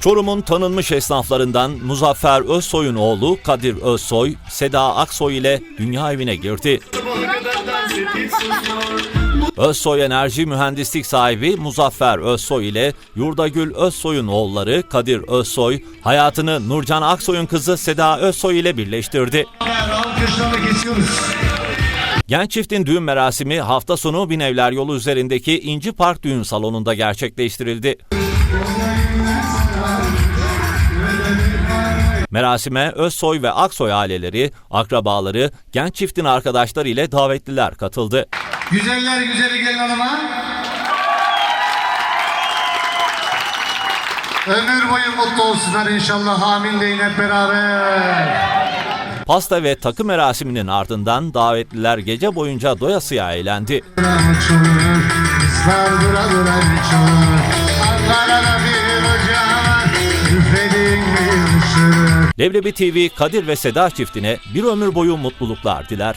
Çorum'un tanınmış esnaflarından Muzaffer Özsoy'un oğlu Kadir Özsoy, Seda Aksoy ile dünya evine girdi. Özsoy Enerji Mühendislik sahibi Muzaffer Özsoy ile Yurdagül Özsoy'un oğulları Kadir Özsoy, hayatını Nurcan Aksoy'un kızı Seda Özsoy ile birleştirdi. Genç çiftin düğün merasimi hafta sonu Binevler yolu üzerindeki İnci Park Düğün Salonu'nda gerçekleştirildi. Merasime Özsoy ve Aksoy aileleri, akrabaları, genç çiftin arkadaşları ile davetliler katıldı. Güzeller güzeli gelin hanıma. Ömür boyu mutlu olsunlar inşallah. Hep beraber. Pasta ve takı merasiminin ardından davetliler gece boyunca doyasıya eğlendi. Uçur, Leblebi TV Kadir ve Seda çiftine bir ömür boyu mutluluklar diler.